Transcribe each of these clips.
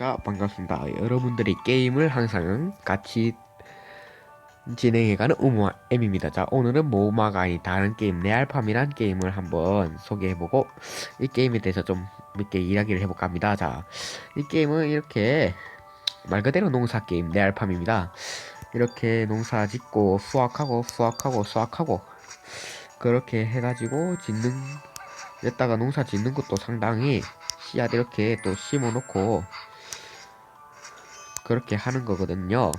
자, 반갑습니다. 여러분들이 게임을 항상 같이 진행해가는 우마 M입니다. 자, 오늘은 모마가 아닌 다른 게임, 레알팜이란 게임을 한번 소개해보고 이 게임에 대해서 좀 몇 개 이야기를 해볼까 합니다. 자, 이 게임은 이렇게 말 그대로 농사 게임, 레알팜입니다. 이렇게 농사 짓고 수확하고 수확하고 수확하고 그렇게 해가지고 짓는 여기다가 농사 짓는 것도 상당히 씨앗 이렇게 또 심어놓고 그렇게 하는 거거든요.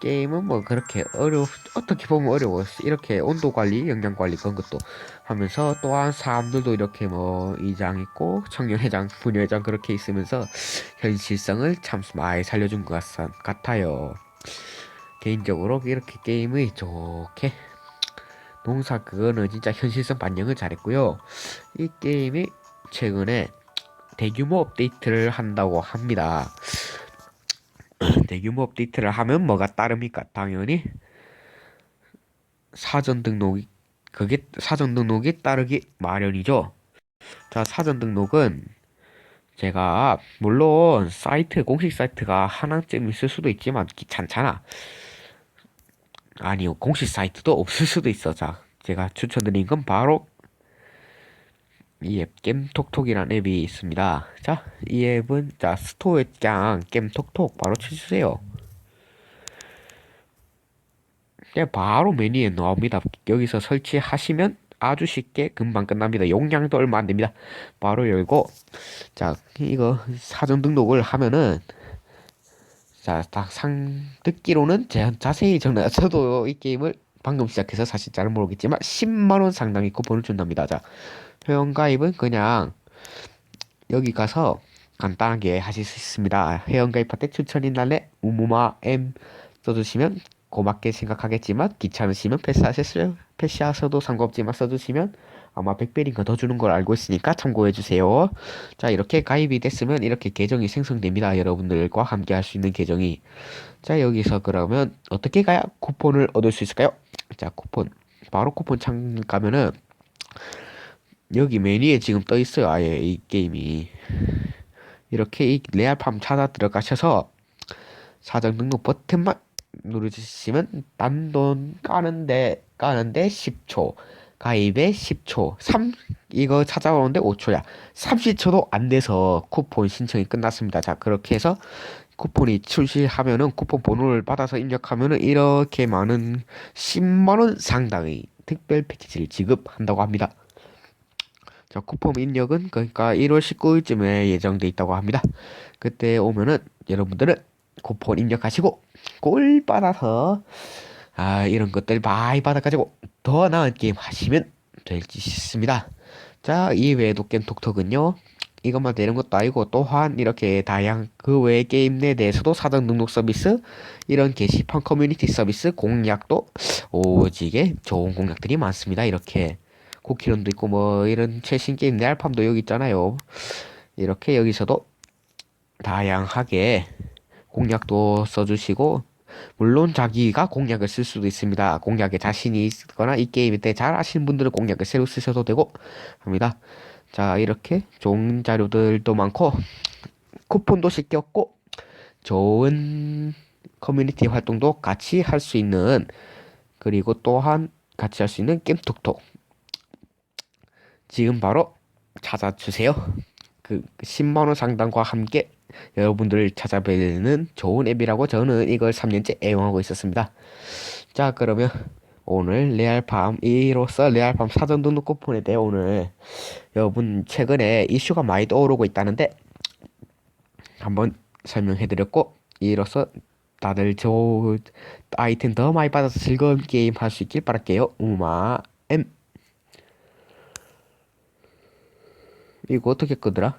게임은 뭐 그렇게 어려 어떻게 보면 어려워. 이렇게 온도 관리, 영양 관리 그런 것도 하면서 또한 사람들도 이렇게 뭐 이장 있고 청년회장, 부녀회장 그렇게 있으면서 현실성을 참 많이 살려준 것 같, 같아요. 개인적으로 이렇게 게임이 좋게 농사 그거는 진짜 현실성 반영을 잘했고요. 이 게임이 최근에 대규모 업데이트를 한다고 합니다. 대규모 업데이트를 하면 뭐가 따릅니까? 당연히 사전 등록이 그게 사전 등록이 따르기 마련이죠. 자, 사전 등록은 제가 물론 사이트 공식 사이트가 하나쯤 있을 수도 있지만 귀찮잖아. 아니요, 공식 사이트도 없을 수도 있어. 자, 제가 추천드린 건 바로 이 앱 겜톡톡이라는 앱이 있습니다. 자, 이 앱은 자 스토어에 그냥 겜톡톡 바로 쳐주세요. 그냥 바로 메뉴에 나옵니다. 여기서 설치하시면 아주 쉽게 금방 끝납니다. 용량도 얼마 안 됩니다. 바로 열고 자 이거 사전 등록을 하면은 자상 듣기로는 제 자세히 저는 저도 이 게임을 방금 시작해서 사실 잘 모르겠지만 10만 원 상당의 쿠폰을 준답니다. 자 회원가입은 그냥 여기 가서 간단하게 하실 수 있습니다. 회원가입할 때 추천인 날에 우무마 M 써주시면 고맙게 생각하겠지만 귀찮으시면 패스하셨어요. 패스하셔도 상관없지만 써주시면 아마 100배인가 더 주는 걸 알고 있으니까 참고해 주세요. 자 이렇게 가입이 됐으면 이렇게 계정이 생성됩니다. 여러분들과 함께 할 수 있는 계정이 자 여기서 그러면 어떻게 가야 쿠폰을 얻을 수 있을까요? 자 쿠폰. 바로 쿠폰 창 가면은 여기 메뉴에 지금 떠 있어요. 아예 이 게임이. 이렇게 이 레알팜 찾아 들어가셔서 사전 등록 버튼만 누르시면 단돈 까는데 까는데 10초 가입에 10초 3 이거 찾아오는데 5초야. 30초도 안 돼서 쿠폰 신청이 끝났습니다. 자 그렇게 해서 쿠폰이 출시하면은 쿠폰 번호를 받아서 입력하면은 이렇게 많은 10만 원 상당의 특별 패키지를 지급한다고 합니다 자, 쿠폰 입력은 그러니까 1월 19일쯤에 예정돼 있다고 합니다. 그때 오면은 여러분들은 쿠폰 입력하시고 꿀 받아서 아 이런 것들 많이 받아가지고 더 나은 게임 하시면 될지 싶습니다. 자, 이 외에도 겜톡톡은요. 이것만 되는 것도 아니고 또한 이렇게 다양 그 외의 게임 내 대해서도 사전 등록 서비스 이런 게시판 커뮤니티 서비스 공략도 오지게 좋은 공략들이 많습니다. 이렇게 쿠키런도 있고 뭐 이런 최신 게임 내 알팜도 여기 있잖아요. 이렇게 여기서도 다양하게 공략도 써주시고 물론 자기가 공략을 쓸 수도 있습니다. 공략에 자신이 있거나 이 게임에 대해 잘 아시는 분들은 공략을 새로 쓰셔도 되고 합니다. 자 이렇게 좋은 자료들도 많고 쿠폰도 쉽게 얻고 좋은 커뮤니티 활동도 같이 할 수 있는 그리고 또한 같이 할 수 있는 게임톡톡 지금 바로 찾아주세요. 그 10만원 상당과 함께 여러분들을 찾아뵈는 좋은 앱이라고 저는 이걸 3년째 애용하고 있었습니다. 자, 그러면 오늘 레알팜 이로써 레알팜 사전 등록 쿠폰에 대해 오늘 여러분 최근에 이슈가 많이 떠오르고 있다는데 한번 설명해드렸고 이로써 다들 저 아이템 더 많이 받아서 즐거운 게임 할 수 있길 바랄게요. 우마 M 이거 어떻게 끄더라?